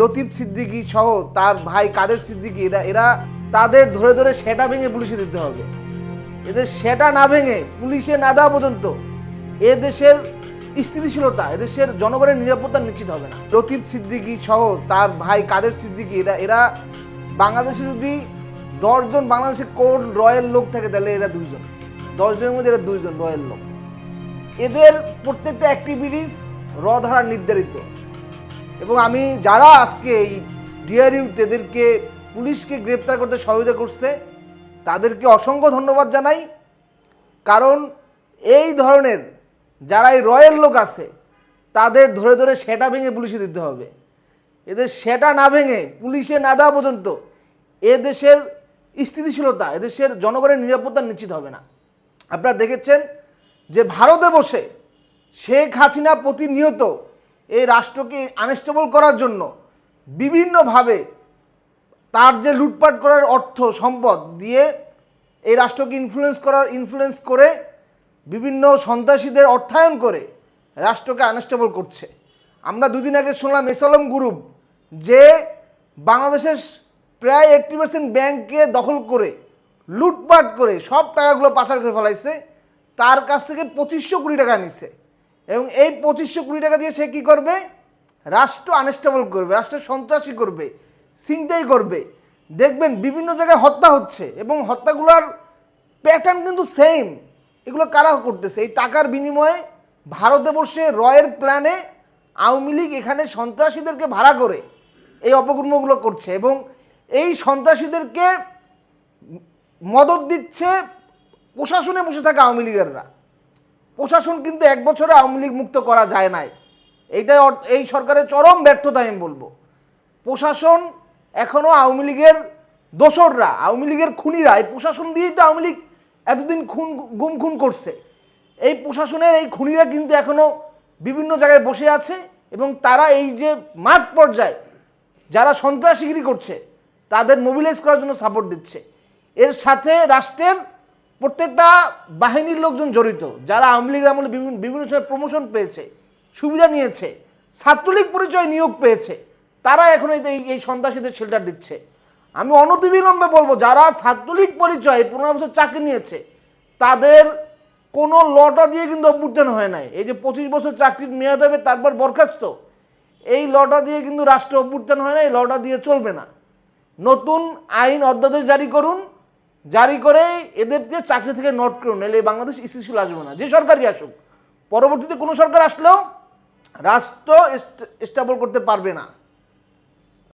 লতিফ সিদ্দিকী সহ তার ভাই কাদের সিদ্দিকী, এরা এরা তাদের ধরে ধরে সেটা ভেঙে পুলিশে দিতে হবে। এদের সেটা না ভেঙে পুলিশে না দেওয়া পর্যন্ত এ দেশের স্থিতিশীলতা, এদেশের জনগণের নিরাপত্তা নিশ্চিত হবে না। লতিফ সিদ্দিকী সহ তার ভাই কাদের সিদ্দিকী, এরা এরা বাংলাদেশে যদি দশজন বাংলাদেশের কোর রয়্যাল লোক থাকে, তাহলে এরা দুইজন। দশজনের মধ্যে এরা দুইজন রয়্যাল লোক। এদের প্রত্যেকটা অ্যাক্টিভিটিস র ধারা নির্ধারিত। এবং আমি যারা আজকে এই ডিআরইউ এদেরকে পুলিশকে গ্রেপ্তার করতে সহযোগিতা করছে, তাদেরকে অসংখ্য ধন্যবাদ জানাই। কারণ এই ধরনের যারা এই রয়্যাল লোক আছে, তাদের ধরে ধরে সেটা ভেঙে পুলিশে দিতে হবে। এদের সেটা না ভেঙে পুলিশে না দেওয়া পর্যন্ত এ দেশের স্থিতিশীলতা, এদেশের জনগণের নিরাপত্তা নিশ্চিত হবে না। আপনারা দেখেছেন যে ভারতে বসে শেখ হাসিনা প্রতিনিয়ত এই রাষ্ট্রকে আনস্টেবল করার জন্য বিভিন্নভাবে তার যে লুটপাট করার অর্থ, সম্পদ দিয়ে এই রাষ্ট্রকে ইনফ্লুয়েন্স করার ইনফ্লুয়েন্স করে বিভিন্ন সন্ত্রাসীদের অর্থায়ন করে রাষ্ট্রকে আনস্টেবল করছে। আমরা দুদিন আগে শুনলাম এসলম গ্রুপ যে বাংলাদেশের প্রায় এইট্টি পার্সেন্ট ব্যাংককে দখল করে, লুটপাট করে সব টাকাগুলো পাচার করে ফেলাইছে, তার কাছ থেকে পঁচিশশো কোটি টাকা নিছে। এবং এই পঁচিশশো কোটি টাকা দিয়ে সে কী করবে? রাষ্ট্র আনস্টেবল করবে, রাষ্ট্র সন্ত্রাসী করবে, ছিনতাই করবে। দেখবেন বিভিন্ন জায়গায় হত্যা হচ্ছে এবং হত্যাগুলোর প্যাটার্ন কিন্তু সেম এগুলো কারা করতেছে? এই টাকার বিনিময়ে ভারতে বসে রয়ের প্ল্যানে আওয়ামী লীগ এখানে সন্ত্রাসীদেরকে ভাড়া করে এই অপকর্মগুলো করছে এবং এই সন্ত্রাসীদেরকে মদত দিচ্ছে প্রশাসনে বসে থাকা আওয়ামী লীগেররা। প্রশাসন কিন্তু এক বছরে আওয়ামী লীগ মুক্ত করা যায় নাই। এইটাই এই সরকারের চরম ব্যর্থতা আমি বলব। প্রশাসন এখনও আওয়ামী লীগের দোসররা, আওয়ামী লীগের খুনিরা, এই প্রশাসন দিয়েই তো আওয়ামী লীগ এতদিন খুন, গুম খুন করছে। এই প্রশাসনের এই খুনিরা কিন্তু এখনও বিভিন্ন জায়গায় বসে আছে এবং তারা এই যে মাঠ পর্যায়ে যারা সন্ত্রাসীগিরি করছে, তাদের মোবিলাইজ করার জন্য সাপোর্ট দিচ্ছে। এর সাথে রাষ্ট্রের প্রত্যেকটা বাহিনীর লোকজন জড়িত, যারা আওয়ামী লীগ আমলে বিভিন্ন বিভিন্ন সময় প্রমোশন পেয়েছে, সুবিধা নিয়েছে, ছাত্রলীগ পরিচয় নিয়োগ পেয়েছে তারা এখন এই, এই- এই সন্ত্রাসীদের শেল্টার দিচ্ছে। আমি অনতিবিলম্বে বলব, যারা ছাত্রলীগ পরিচয়, পনেরো বছর চাকরি নিয়েছে, তাদের কোনো লটা দিয়ে কিন্তু অভ্যুত্থান হয় নাই। এই যে পঁচিশ বছর চাকরির মেয়াদ হবে, তারপর বরখাস্ত, এই লটা দিয়ে কিন্তু রাষ্ট্র অভ্যুত্থান হয় না এই লটা দিয়ে চলবে না। নতুন আইন অধ্যাদেশ জারি করুন জারি করে এদেরকে চাকরি থেকে নোট করুন এলে বাংলাদেশ স্থিতিশীল আসবে না। যে সরকারই আসুক, পরবর্তীতে কোনো সরকার আসলেও রাষ্ট্র স্টেবল করতে পারবে না।